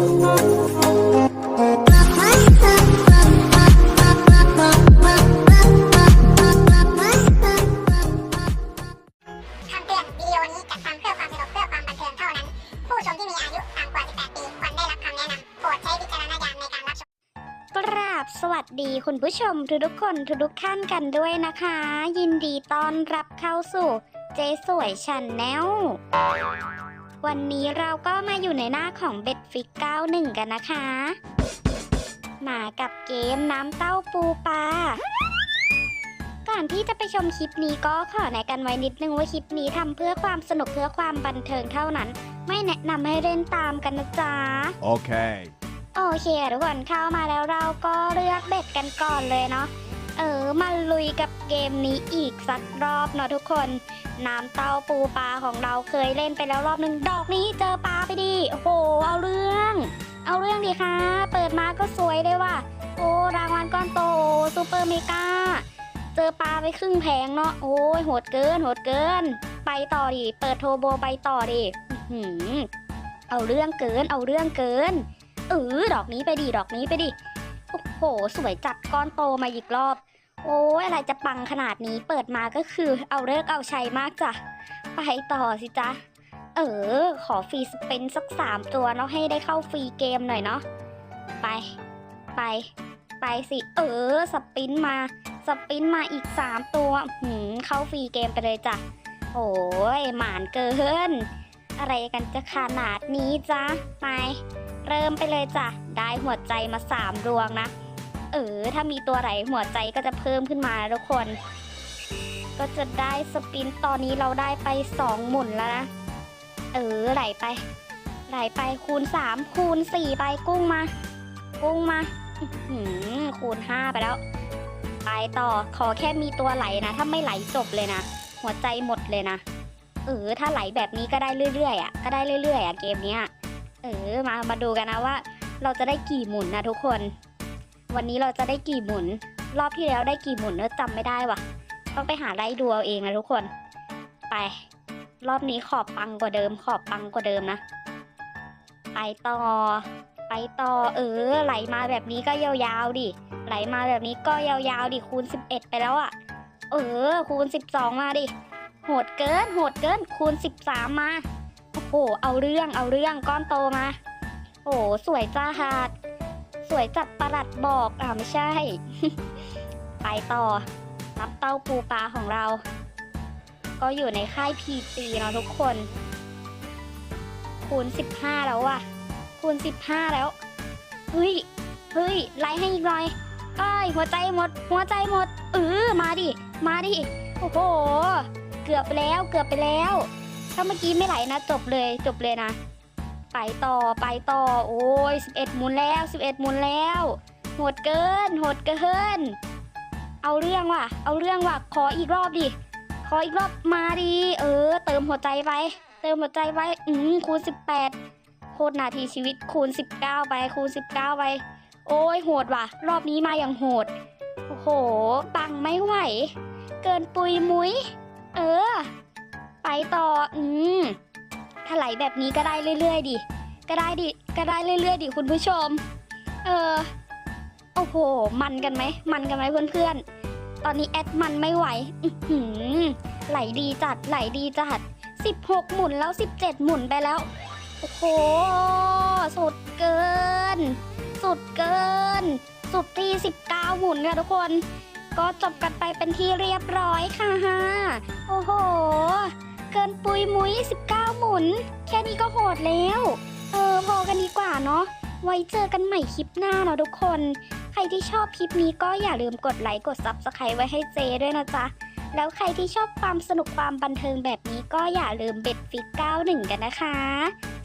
บันเทิงเท่านั้นผู้ชมที่มีอายุต่ำกว่า18ปีควรได้รับคำแนะนำโปรดใช้วิจารณญาณในการรับชมกราบสวัสดีคุณผู้ชมทุกๆคนทุกๆท่านกันด้วยนะคะ ยินดีต้อนรับเข้าสู่เจสวยชันแนล วันนี้เราก็มาอยู่ในหน้าของเบ็ดฟิก91 กันนะคะ มากับเกมน้ำเต้าปูปลาก่อนที่จะไปชมคลิปนี้ก็ขอแนะกันไว้นิดนึงว่าคลิปนี้ทำเพื่อความสนุกเพื่อความบันเทิงเท่านั้น ไม่แนะนำให้เล่นตามกันนะจ๊ะ Okay. โอเคทุกคนเข้ามาแล้วเราก็เลือกเบ็ดกันก่อนเลยเนาะ เออมาลุยกับเกมนี้อีกสักรอบเนาะทุกคน น้ำเต้าปูปลาของเราเคยเล่นไปแล้วรอบหนึ่งดอกนี้เจอปลาไปดิโอ้โห เอาเรื่อง เอาเรื่องดีค่ะ เปิดมาก็สวยเลยว่ะ โอ้ รางวัลก้อนโตซูเปอร์เมกา เจอปลาไปครึ่งแผงเนาะ โอ้ยโหดเกิน โหดเกิน ไปต่อดิ เปิดโทรโบไปต่อดิอื้อหือเอาเรื่องเกิน เอาเรื่องเกิน เออดอกนี้ไปดิ ดอกนี้ไปดิ โอ้โห สวยจัดก้อนโตมาอีกรอบ โอ้ยอะไรจะปังขนาดนี้เปิดมาก็คือเอาเลิกเอาชัยมากจ้ะ ไปต่อสิจ๊ะ เออ ขอฟรีสเปนสักสามตัวเนาะให้ได้เข้าฟรีเกมหน่อยเนาะไป ไป ไปสิ เออ สปินมาสปินมาอีกสามตัวหืมเข้าฟรีเกมไปเลยจ้ะ โอ้ยหมานเกิน อะไรกันจะขนาดนี้จ๊ะไปเริ่มไปเลยจ้ะ ได้หัวใจมาสามดวงนะ เออ ถ้ามีตัวไหลหัวใจก็จะเพิ่มขึ้นมาทุกคน ก็จะได้สปินตอนนี้เราได้ไปสองหมุนแล้วนะ เออไหลไป ไหลไปคูณสามคูณสี่ไปกุ้งมา กุ้งมาหือคูณห้าไปแล้ว ไปต่อขอแค่มีตัวไหลนะ ถ้าไม่ไหลจบเลยนะ หัวใจหมดเลยนะ เออ ถ้าไหลแบบนี้ก็ได้เรื่อยๆอะก็ได้เรื่อยๆอะเกมเนี้ยเออมามาดูกันนะว่า เราจะได้กี่หมุนนะทุกคน วันนี้เราจะได้กี่หมุน รอบที่แล้วได้กี่หมุนเนอะจำไม่ได้ว่ะ ต้องไปหาไล่ดูเอาเองนะทุกคน ไป รอบนี้ขอบปังกว่าเดิม ขอบปังกว่าเดิมนะ ไปต่อ ไปต่อ เออ ไหลมาแบบนี้ก็ยาวๆดิ ไหลมาแบบนี้ก็ยาวๆดิ คูณ 11 ไปแล้วอะ่ะ เออ คูณ 12 มาดิ โหดเกิน โหดเกิน คูณ 13 มา โอ้โห เอาเรื่อง เอาเรื่อง ก้อนโตมา โอ้โห สวยจ้าหาด สวยจัดประหลัดบอกอ่าไม่ใช่ ไปต่อน้ำเต้าปูปลาของเรา ก็อยู่ในค่ายพีจีเนาะทุกคน คูณ 15 แล้วว่ะคูณ 15 แล้ว เฮ้ย เฮ้ย ไล่ให้อีกหน่อยเอ้ย หัวใจหมด หัวใจหมด เออมาดิ มาดิ โอ้โห เกือบไปแล้ว เกือบไปแล้ว ถ้าเมื่อกี้ไม่ไหลนะ จบเลย จบเลยนะ ไปต่อไปต่อ โอ้ย11 หมุนแล้ว 11 หมุนแล้วโหดเกินโหดเกิน เอาเรื่องว่ะ เอาเรื่องว่ะ ขออีกรอบดิ ขออีกรอบมาดิเออ เติมหัวใจไป เติมหัวใจไว้ อืมคูณ 18 โคตรนาทีชีวิตคูณ 19 ไป คูณ 19 ไป โอ้ยโหดว่ะ รอบนี้มาอย่างโหด โอ้โห ปังไม่ไหว เกินปุยมุ้ย เออ ไปต่อ อืม ถ้าไหลแบบนี้ก็ได้เรื่อย ๆ ดิ ก็ได้ดิ ก็ได้เรื่อย ๆ ดิคุณผู้ชม เออ โอ้โห มันกันไหม มันกันไหมเพื่อนๆ ตอนนี้แอดมันไม่ไหว อื้อหือไหลดีจัด ไหลดีจัด 16 หมุนแล้ว 17 หมุนไปแล้ว โอ้โห สุดเกิน สุดเกิน สุดที่ 19 หมุนค่ะทุกคน ก็จบกันไปเป็นที่เรียบร้อยค่ะ โอ้โห เกินปุยมุ้ย19 หมุน แค่นี้ก็โหดแล้ว เออ พอกันดีกว่าเนาะ ไว้เจอกันใหม่คลิปหน้าเนาะทุกคน ใครที่ชอบคลิปนี้ก็อย่าลืมกดไลค์กด Subscribe ไว้ให้เจด้วยนะจ๊ะ แล้วใครที่ชอบความสนุกความบันเทิงแบบนี้ก็อย่าลืมเบ็ดฟิก91 กันนะคะ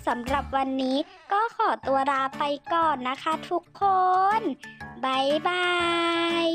สำหรับวันนี้ก็ขอตัวลาไปก่อนนะคะทุกคนบ๊ายบาย